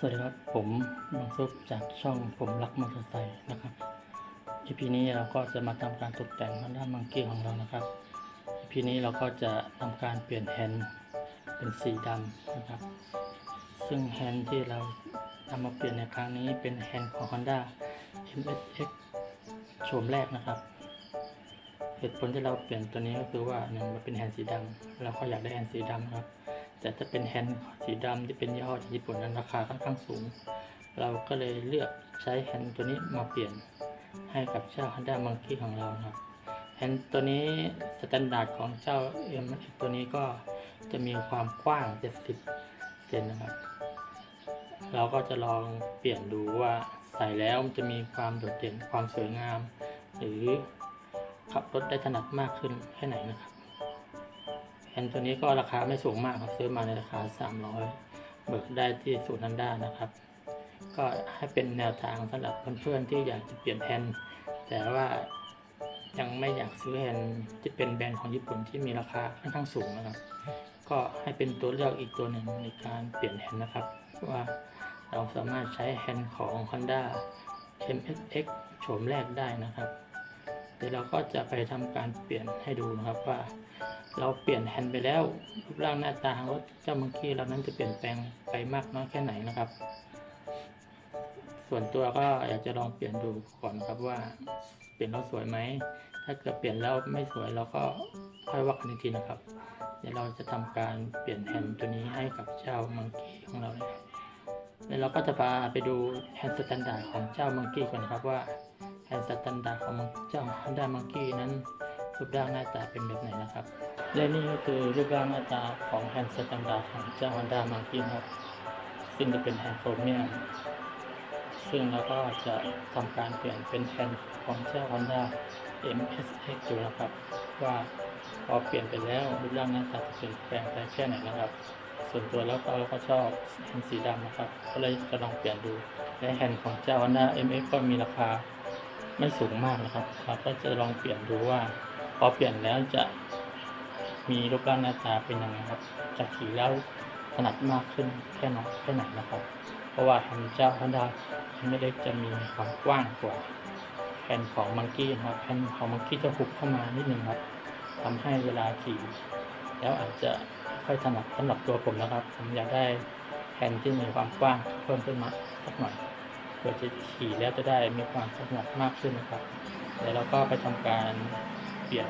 สวัสดีครับ ผมบางซุปจากช่องผมรักมอเตอร์ไซค์นะครับ EP นี้เราก็จะมาทำการตกแต่งด้านมังกี้ของเรานะครับ EP นี้เราก็จะทำการเปลี่ยนแฮนด์เป็นสีดำนะครับ ซึ่งแฮนด์ที่เราทำมาเปลี่ยนในครั้งนี้เป็นแฮนด์ของ Honda MSX โฉมแรกนะครับเหตุผลที่เราเปลี่ยนตัวนี้ก็คือว่าหนึ่งมันเป็นแฮนด์สีดำเราก็อยากได้แฮนด์สีดำครับ แต่ถ้าเป็นแฮนด์สีดำที่เป็นยี่ห้อจากญี่ปุ่นนั้นราคาค่อนข้างสูง เราก็เลยเลือกใช้แฮนด์ตัวนี้มาเปลี่ยนให้กับเจ้า Honda Monkey ของเรานะครับแฮนด์ตัวนี้สแตนดาร์ดของเจ้า M ตัวนี้ก็จะมีความกว้าง 70 เซนนะครับ เราก็จะลองเปลี่ยนดูว่าใส่แล้วมันจะมีความโดดเด่นความสวยงาม หรือขับรถได้ถนัดมากขึ้นแค่ไหนนะครับแฮ นด์ตัวนี้ก็ราคาไม่สูงมากครับซื้อมาในราคา 300 เบิกได้ที่ศูนย์นันด้านะครับ ก็ให้เป็นแนวทางสำหรับเพื่อนๆที่อยากจะเปลี่ยนแฮนแต่ว่ายังไม่อยากซื้อแฮนที่เป็นแบรนด์ของญี่ปุ่นที่มีราคาค่อนข้างสูงนะครับ ก็ให้เป็นตัวเลือกอีกตัวหนึ่งในการเปลี่ยนแฮนนะครับ ว่าเราสามารถใช้แฮนของ Honda MSX โฉมแรกได้นะครับ เดี๋ยวเราก็จะไปทำการเปลี่ยนให้ดูนะครับว่า เราเปลี่ยนแฮนด์ไปแล้วรูปร่างหน้าตาของรถเจ้ามังคีเรานั้นจะเปลี่ยนแปลงไปมากน้อยแค่ไหนนะครับ ส่วนตัวก็อยากจะลองเปลี่ยนดูก่อนครับว่า เปลี่ยนแล้วสวยไหมถ้าเกิดเปลี่ยนแล้วไม่สวยเราก็ค่อยว่ากันอีกทีนะครับ เดี๋ยวเราจะทำการเปลี่ยนแฮนด์ตัวนี้ให้กับเจ้ามังคีของเรานะครับแล้วเราก็จะพาไปดูแฮนด์สแตนดาร์ดของเจ้ามังคีก่อนครับว่า แฮนด์สแตนดาร์ดของเจ้า Honda Monkey นั้นรูปร่างหน้าตาเป็นแบบไหนนะครับ และนี่ก็คือรูปร่างหน้าตาของแฮนด์สแตนดาร์ดของเจ้า Honda Monkey ครับ ซึ่งจะเป็นแฮนด์โครเมียมซึ่งเราก็จะทำการเปลี่ยนเป็นแฮนด์ของเจ้า Honda MSX ดูนะครับ ว่าพอเปลี่ยนไปแล้วรูปร่างหน้าตาจะเปลี่ยนแปลงไปแค่ไหนนะครับ ส่วนตัวแล้วก็เราก็ชอบแฮนด์สีดำนะครับ ก็เลยจะลองเปลี่ยนดูและแฮนด์ของเจ้า Honda MX ก็มีราคา ไม่สูงมากนะครับเราก็จะลองเปลี่ยนดูว่า พอเปลี่ยนแล้วจะมีรูปร่างหน้าตาเป็นยังไงครับจะขี่แล้วถนัดมากขึ้นแค่ไหนแค่ไหนนะครับ เพราะว่าแฮนเจ้าฮันดาไม่ได้จะมีความกว้างกว่าแฮนของมังกี้นะครับแฮนของมังกี้จะหุบเข้ามานิดนึงครับทำให้เวลาขี่แล้วอาจจะค่อยถนัดสำหรับตัวผมนะครับ ผมอยากได้แฮนที่มีความกว้างเพิ่มขึ้นมาสักหน่อย เพื่อจะขี่แล้วจะได้มีความถนัดมากขึ้นนะครับเดี๋ยวเราก็ไปทำการเปลี่ยน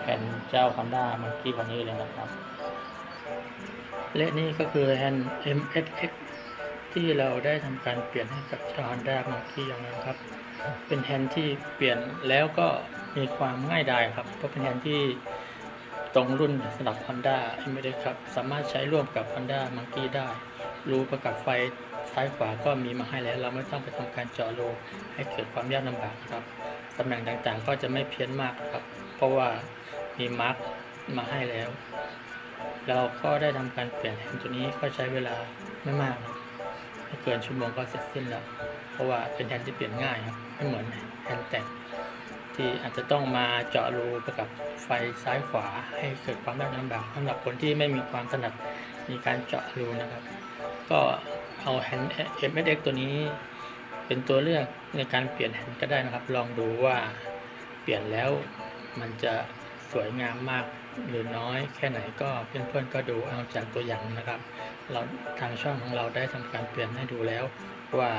แผ่นเจ้า Honda Monkey คันนี้เลยนะครับ และนี่ก็คือแฮนด์ MSX ที่เราได้ทำการเปลี่ยนให้กับเจ้า Honda Monkey อย่างนั้นครับ เป็นแฮนด์ที่เปลี่ยนแล้วก็มีความง่ายดายครับ เพราะเป็นแฮนด์ที่ตรงรุ่นสำหรับ Honda MSX ครับ สามารถใช้ร่วมกับ Honda Monkey ได้ รูประกับไฟ ซ้ายขวาก็มีมาให้แล้ว เราไม่ต้องไปทำการเจาะรูให้เกิดความยากลำบากครับตำแหน่งต่างๆ ก็จะไม่เพี้ยนมากครับ เพราะว่ามีมาร์กมาให้แล้ว เราก็ได้ทำการเปลี่ยนแฮนตัวนี้ก็ใช้เวลาไม่มากไม่เกินชั่วโมงก็เสร็จสิ้นแล้ว เพราะว่าเป็นแฮนที่เปลี่ยนง่ายครับไม่เหมือนแฮนแต่งที่อาจจะต้องมาเจาะรูประกับไฟซ้ายขวาให้เกิดความยากลำบากสำหรับคนที่ไม่มีความถนัดในการเจาะรูนะครับ ก็ เอาแฮนด์ MSX ตัวนี้ เป็นตัวเลือกในการเปลี่ยนแฮนด์ก็ได้นะครับ ลองดูว่าเปลี่ยนแล้วมันจะสวยงามมากหรือน้อยแค่ไหนก็เพื่อนๆก็ดูเอาจากตัวอย่างนะครับ เราทางช่องของเราได้ทำการเปลี่ยนให้ดูแล้วว่า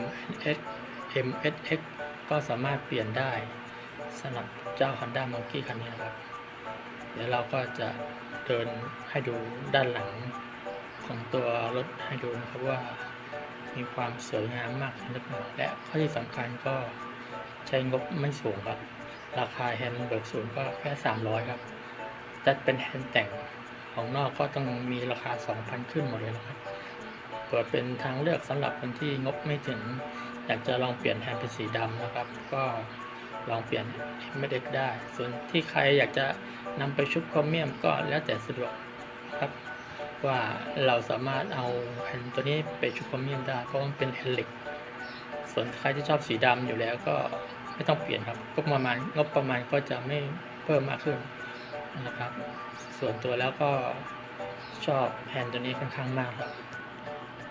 MSX MSX ก็สามารถเปลี่ยนได้สำหรับเจ้า Honda Monkey คันนี้นะครับ เดี๋ยวเราก็จะเดินให้ดูด้านหลัง ของตัวรถให้ดูนะครับว่ามีความสวยงามมากขึ้นหรือเปล่าและข้อที่สำคัญก็ใช้งบไม่สูงครับ ราคาแฮนด์เบิกศูนย์ก็แค่ 300 ครับจะเป็นแฮนด์แต่งของนอกก็ต้องมีราคา 2,000 ขึ้นหมดเลยนะครับ เปิดเป็นทางเลือกสำหรับคนที่งบไม่ถึง อยากจะลองเปลี่ยนแฮนด์เป็นสีดำนะครับ ก็ลองเปลี่ยนไม่เด็กได้ ส่วนที่ใครอยากจะนำไปชุบโครเมียมก็แล้วแต่สะดวกครับ ว่าเราสามารถเอาแผ่นตัวนี้ไปชุบโครเมียมได้เพราะมันเป็นแผ่นเหล็ก ส่วนใครที่ชอบสีดำอยู่แล้วก็ไม่ต้องเปลี่ยนครับก็ประมาณงบประมาณก็จะไม่เพิ่มมากขึ้นนะครับ ส่วนตัวแล้วก็ชอบแผ่นตัวนี้ค่อนข้างมากครับ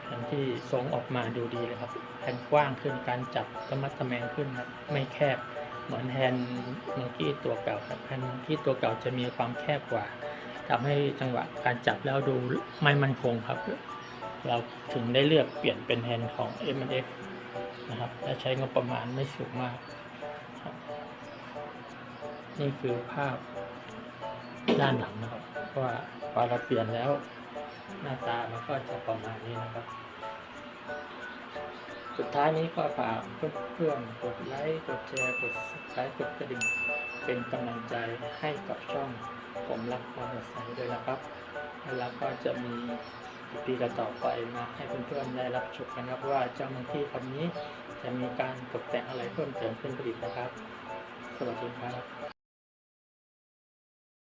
ผ่นที่ทรงออกมาดูดีเลยครับแผ่นกว้างขึ้นการจับกระมัดกระแมงขึ้นครับไม่แคบเหมือนแฮนด์มังกี้ตัวเก่าครับแฮนด์มังกี้ตัวเก่าจะมีความแคบกว่า ทำให้จังหวะการจับแล้วดูไม่มั่นคงครับ เราถึงได้เลือกเปลี่ยนเป็นแฮนด์ของ m f นะครับและใช้งบประมาณไม่สูงมาก นี่คือภาพด้านหลังนะครับว่าพอเราเปลี่ยนแล้วหน้าตามันก็จะประมาณนี้นะครับ สุดท้ายนี้ก็ฝากเพื่อนๆกดไลค์ กดแชร์ กด subscribe กดกระดิ่ง เป็นกำลังใจให้กับช่อง ผมรักมอเตอร์ไซค์ด้วยนะครับ แล้วก็จะมีปีต่อไปมาให้เพื่อนๆได้รับชมกันครับว่าเจ้ามังคีคันนี้จะมีการตกแต่งอะไรเพิ่มเติมขึ้นไปอีกนะครับ สวัสดีครับ